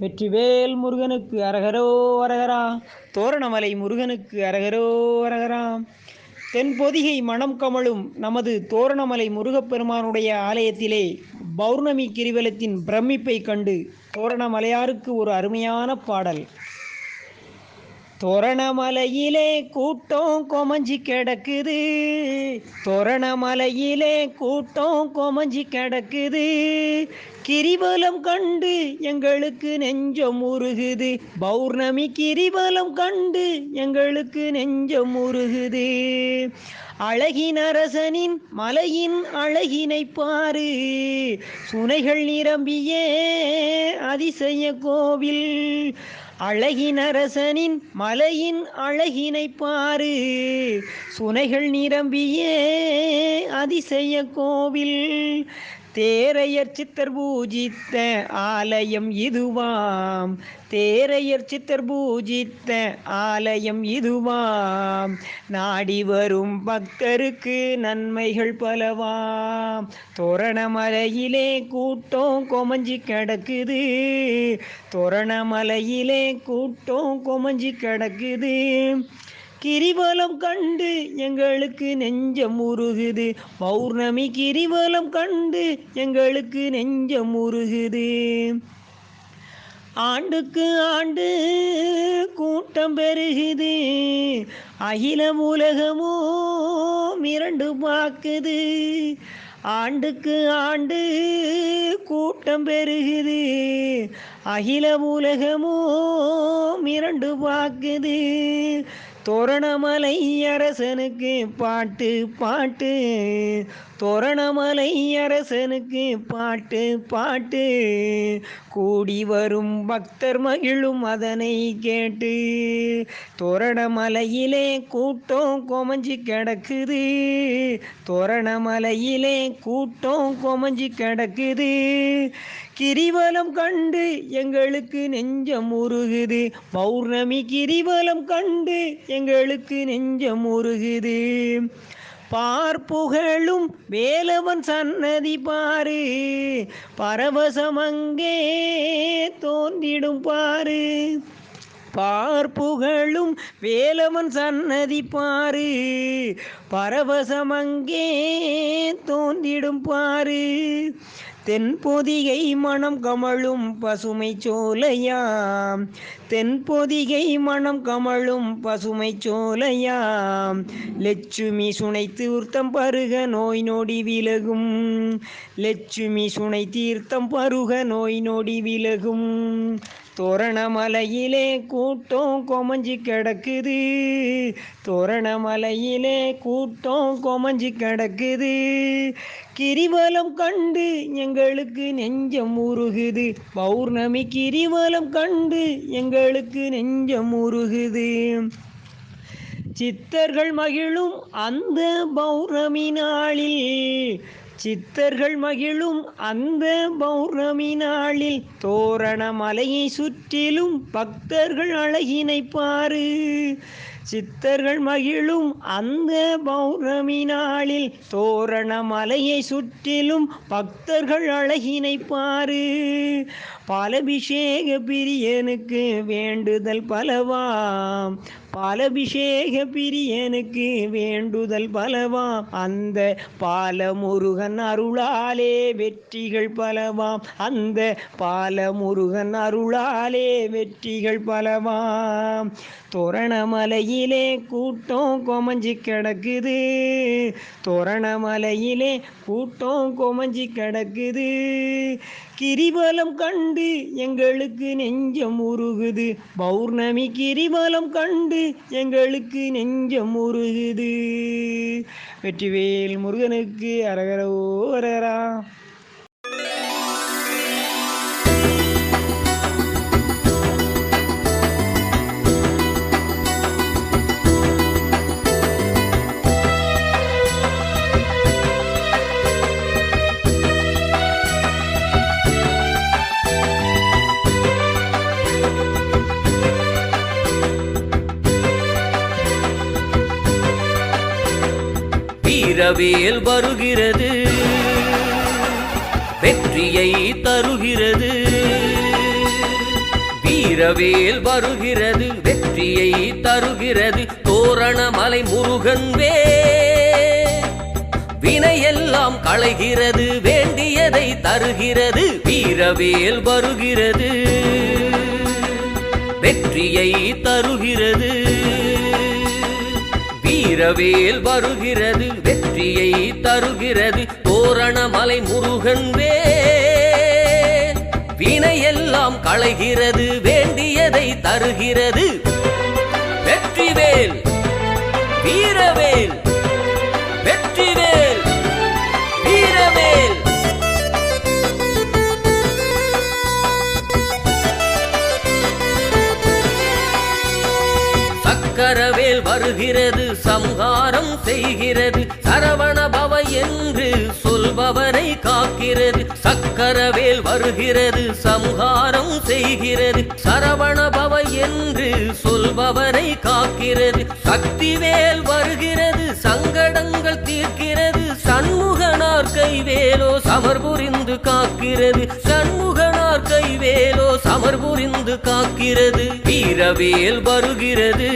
வெற்றிவேல் முருகனுக்கு அரகரோ அரகரா. தோரணமலை முருகனுக்கு அரகரோ அரகரா. தென்பொதிகை மணம் கமழும் நமது தோரணமலை முருகப்பெருமானுடைய ஆலயத்திலே பௌர்ணமி கிரிவலத்தின் பிரமிப்பை கண்டு தோரணமலையாருக்கு ஒரு அருமையான பாடல். தோரணமலையிலே கூட்டம் கொமஞ்சி கிடக்குது. தோரணமலையிலே கூட்டம் கொமஞ்சி கிடக்குது. கிரிவலம் கண்டு எங்களுக்கு நெஞ்சம் உருகுது. பௌர்ணமி கிரிவலம் கண்டு எங்களுக்கு நெஞ்சம் உருகுது. அழகின் அரசனின் மலையின் அழகினை பாரு. சுனைகள் நிரம்பிய அதிசய கோவில். அழகின் அரசனின் மலையின் அழகினை பாரு. சுனைகள் நிரம்பிய அதிசய கோவில். தேரையர் சித்தர் பூஜித்த ஆலயம் இதுவாம். தேரையர் சித்தர் பூஜித்த ஆலயம் இதுவாம். நாடி வரும் பக்தருக்கு நன்மைகள் பலவாம். தோரணமலையிலே கூட்டம் கொமஞ்சி கிடக்குது. தோரணமலையிலே கூட்டம் கொமஞ்சி கிடக்குது. கிரிவலம் கண்டு எங்களுக்கு நெஞ்சம் உருகுது. பௌர்ணமி கிரிவலம் கண்டு எங்களுக்கு நெஞ்சம் உருகுது. ஆண்டுக்கு ஆண்டு கூட்டம் பெருகுது. அகில உலகமோ மிரண்டு பார்க்குது. ஆண்டுக்கு ஆண்டு கூட்டம் பெருகுது. அகில உலகமோ மிரண்டு பார்க்குது. தோரணமலை அரசனுக்கு பாட்டு பாட்டு. தோரணமலை அரசனுக்கு பாட்டு பாட்டு. கூடி வரும் பக்தர் மகிழும் அதனை கேட்டு. தோரணமலையிலே கூட்டம் கொமஞ்சி கிடக்குது. தோரணமலையிலே கூட்டம் கொமஞ்சி கிடக்குது. கிரிவலம் கண்டு எங்களுக்கு நெஞ்சம் உருகுது. பௌர்ணமி கிரிவலம் கண்டு எங்களுக்கு நெஞ்சம் உருகுது. பார்ப்புகழும் வேலவன் சன்னதி பாரு. பரவசமங்கே தோன்றிடும் பாரு. பார்ப்புகழும் வேலவன் சன்னதி பாரு. பரவசமங்கே தோன்றிடும் பாரு. தென்பொதிகை மனம் கமழும் பசுமை சோலையாம். தென்பொதிகை மனம் கமழும் பசுமை சோலையாம். லட்சுமி சுனை தீர்த்தம் பருக நோய் நொடி விலகும். லட்சுமி சுனை தீர்த்தம் பருக நோய் நொடி விலகும். தோரணமலையிலே கூட்டம் கொமஞ்சி கிடக்குது. தோரணமலையிலே கூட்டம் கொமஞ்சி கிடக்குது. கிரிவலம் கண்டு எங்களுக்கு நெஞ்சம் உருகுது. பௌர்ணமி கிரிவலம் கண்டு எங்களுக்கு நெஞ்சம் உருகுது. சித்தர்கள் மகிழும் அந்த பௌர்ணமி நாளில் சித்தர்கள் மகிழும் அந்த பௌர்ணமி நாளில் தோரண மலையை சுற்றிலும் பக்தர்கள் அழகினை பாரு. சித்தர்கள் மகிழும் அந்த பௌர்ணமி நாளில் தோரண மலையை சுற்றிலும் பக்தர்கள் அழகினை பாரு. பாலபிஷேக பிரியனுக்கு வேண்டுதல் பலவாம். பாலபிஷேக பிரியனுக்கு வேண்டுதல் பலவாம். அந்த பாலமுருகன் அருளாலே வெற்றிகள் பலவாம். அந்த பாலமுருகன் அருளாலே வெற்றிகள் பலவாம். தோரணமலையில் கூட்டம் கொமஞ்சி கிடக்குது. தோரணமலையிலே கூட்டம் கொமஞ்சி கிடக்குது. கிரிவலம் கண்டு எங்களுக்கு நெஞ்சம் உருகுது. பௌர்ணமி கிரிவலம் கண்டு எங்களுக்கு நெஞ்சம் உருகுது. வெற்றிவேல் முருகனுக்கு அரகரோ அரகரா வீரவேல் வருகிறது. வெற்றியை தருகிறது. வீரவேல் வருகிறது. வெற்றியை தருகிறது. தோரணமலை முருகன் வேல் வினையெல்லாம் களைகிறது. வேண்டியதை தருகிறது. வீரவேல் வருகிறது. வெற்றியை தருகிறது. வீரவேல் வருகிறது வெற்றியை தருகிறது. தோரணமலை முருகன் வே. வினையெல்லாம் களைகிறது வேண்டியதை தருகிறது. வெற்றிவேல் வீரவேல். வருகிறது சம்ஹாரம் செய்கிறது. சரவண பவ என்று சொல்பவரை காக்கிறது. சக்கரவேல் வருகிறது சம்ஹாரம் செய்கிறது. சரவண பவ என்று சொல்பவரை காக்கிறது. சக்திவேல் வருகிறது சங்கடங்கள் தீர்க்கிறது. சண்முகனார் கைவேலோ சமர் புரிந்து காக்கிறது. சண்முக கைவேலோ புரிந்து காக்கிறது. வீரவேல் வருகிறது.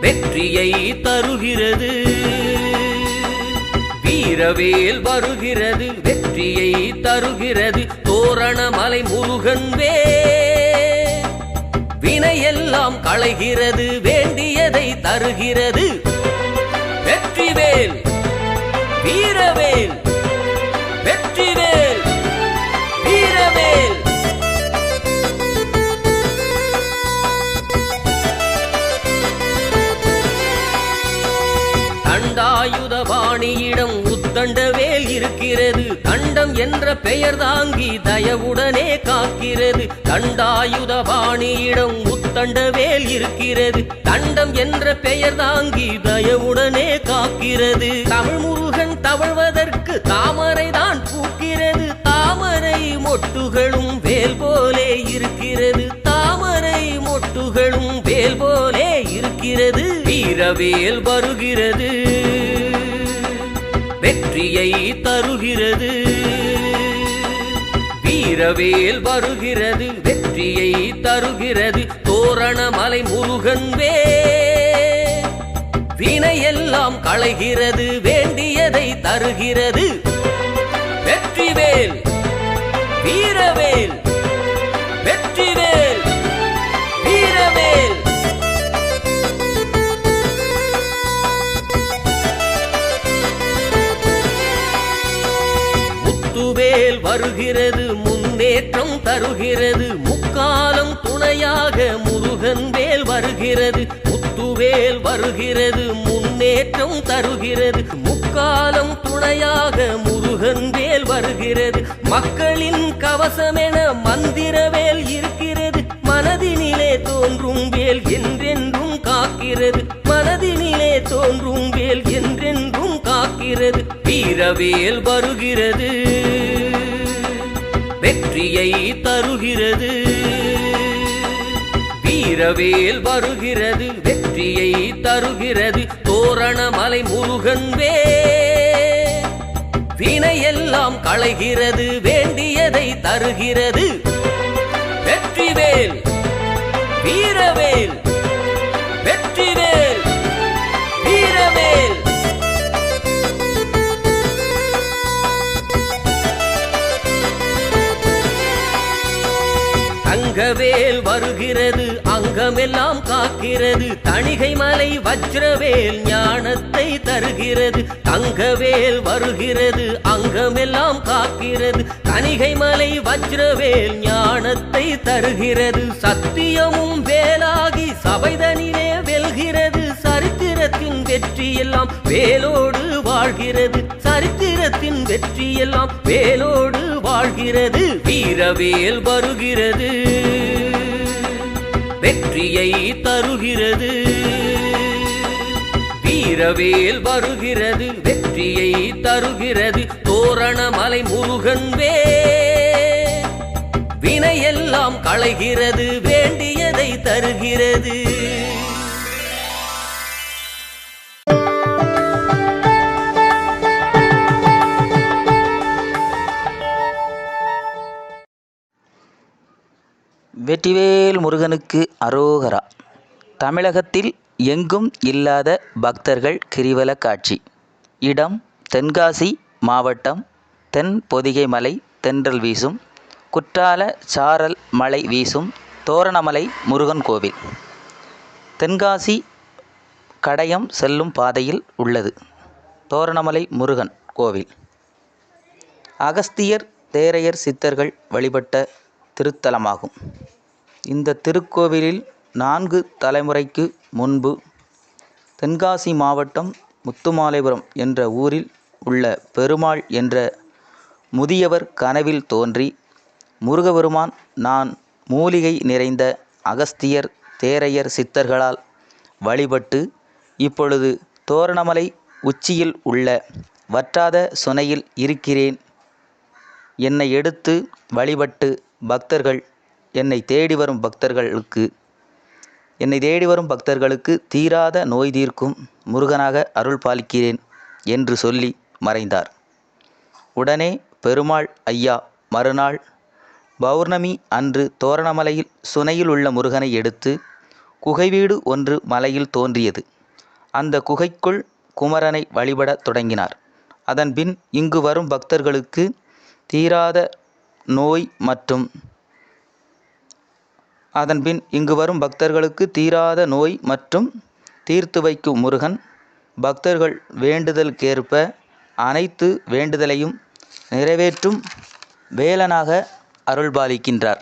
வெற்றியை தருகிறது. வீரவேல் வருகிறது. வெற்றியை தருகிறது. தோரணமலை முருகன் வேல் வினையெல்லாம் களைகிறது. வேண்டியதை தருகிறது. வெற்றிவேல் வீரவேல். தண்டாயுதபாணியிடம் உத்தண்டவேல் இருக்கிறது. தண்டம் என்ற பெயர் தாங்கி தயவுடனே காக்கிறது. தண்டாயுதபாணியிடம் உத்தண்டவேல் இருக்கிறது. தண்டம் என்ற பெயர் தாங்கி தயவுடனே காக்கிறது. தமிழ் முருகன் தவழ்வதற்கு தாமரை தான் பூக்கிறது. தாமரை மொட்டுகளும் வேல் போலே இருக்கிறது. துகளும் வேல் போலே இருக்கிறது. வீரவேல் வருகிறது. வெற்றியை தருகிறது. வீரவேல் வருகிறது. வெற்றியை தருகிறது. தோரணமலை முருகன் வேல் வினையெல்லாம் களைகிறது. வேண்டியதை தருகிறது. வெற்றிவேல் வீரவேல். வருகிறது முன்னேற்றம் தருகிறது. முக்காலம் துணையாக முருகன் வேல் வருகிறது. முத்துவேல் வருகிறது முன்னேற்றம் தருகிறது. முக்காலம் துணையாக முருகன் வேல் வருகிறது. மக்களின் கவசமென மந்திரவேல் இருக்கிறது. மனதினிலே தோன்றும் வேல் என்றென்றும் காக்கிறது. மனதினிலே தோன்றும் வேல் என்றென்றும் காக்கிறது. வீரவேல் வருகிறது. வெற்றியை தருகிறது. வீரவேல் வருகிறது வெற்றியை தருகிறது. தோரணமலை முருகன் வேல் வினையெல்லாம் களைகிறது வேண்டியதை தருகிறது. எல்லாம் காக்கிறது. தணிகை மலை வஜ்ரவேல் ஞானத்தை தருகிறது. தங்கவேல் வருகிறது அங்கமெல்லாம் காக்கிறது. தணிகை மலை வஜ்ரவேல் ஞானத்தை தருகிறது. சத்தியமும் வேலாகி சபைதனிலே வெல்கிறது. சரித்திரத்தின் வெற்றி எல்லாம் வேலோடு வாழ்கிறது. சரித்திரத்தின் வெற்றி எல்லாம் வேலோடு வாழ்கிறது. வீரவேல் வருகிறது. வெற்றியை தருகிறது. வீரவேல் வருகிறது வெற்றியை தருகிறது. தோரணமலை முருகன் வே. வினையெல்லாம் களைகிறது வேண்டியதை தருகிறது. வெற்றிவேல் முருகனுக்கு அரோகரா. தமிழகத்தில் எங்கும் இல்லாத பக்தர்கள் கிரிவல காட்சி. இடம் தென்காசி மாவட்டம் தென் பொதிகை மலை தென்றல் வீசும் குற்றால சாரல் மலை வீசும் தோரணமலை முருகன் கோவில். தென்காசி கடையம் செல்லும் பாதையில் உள்ளது. தோரணமலை முருகன் கோவில். அகஸ்தியர் தேரையர் சித்தர்கள் வழிபட்ட திருத்தலமாகும். இந்த திருக்கோவிலில் நான்கு தலைமுறைக்கு முன்பு தென்காசி மாவட்டம் முத்துமாலைபுரம் என்ற ஊரில் உள்ள பெருமாள் என்ற முதியவர் கனவில் தோன்றி முருகபெருமான் நான் மூலிகை நிறைந்த அகஸ்தியர் தேரையர் சித்தர்களால் வழிபட்டு இப்பொழுது தோரணமலை உச்சியில் உள்ள வற்றாத சுனையில் இருக்கிறேன். என்னை எடுத்து வழிபட்டு பக்தர்கள் என்னை தேடி வரும் பக்தர்களுக்கு என்னை தேடி வரும் பக்தர்களுக்கு தீராத நோய் தீர்க்கும் முருகனாக அருள் பாலிக்கிறேன் என்று சொல்லி மறைந்தார். உடனே பெருமாள் ஐயா மறுநாள் பௌர்ணமி அன்று தோரணமலையில் சுனையில் உள்ள முருகனை எடுத்து குகை வீடு ஒன்று மலையில் தோன்றியது. அந்த குகைக்குள் குமரனை வழிபடத் தொடங்கினார். அதன்பின் இங்கு வரும் பக்தர்களுக்கு தீராத நோய் மற்றும் அதன்பின் இங்கு வரும் பக்தர்களுக்கு தீராத நோய் மற்றும் தீர்த்து வைக்கும் முருகன் பக்தர்கள் வேண்டுதலுக்கேற்ப அனைத்து வேண்டுதலையும் நிறைவேற்றும் வேலனாக அருள்பாலிக்கின்றார்.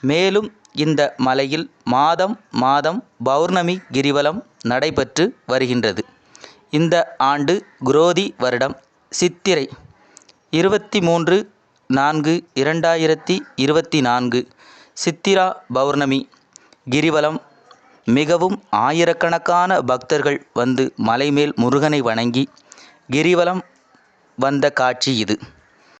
மேலும் இந்த மலையில் மாதம் மாதம் பௌர்ணமி கிரிவலம் நடைபெற்று வருகின்றது. இந்த ஆண்டு குரோதி வருடம் சித்திரை இருபத்தி மூன்று நான்கு இரண்டாயிரத்தி இருபத்தி நான்கு சித்திரா பௌர்ணமி. கிரிவலம். மிகவும் ஆயிரக்கணக்கான பக்தர்கள் வந்து மலைமேல் முருகனை வணங்கி கிரிவலம் வந்த காட்சி இது.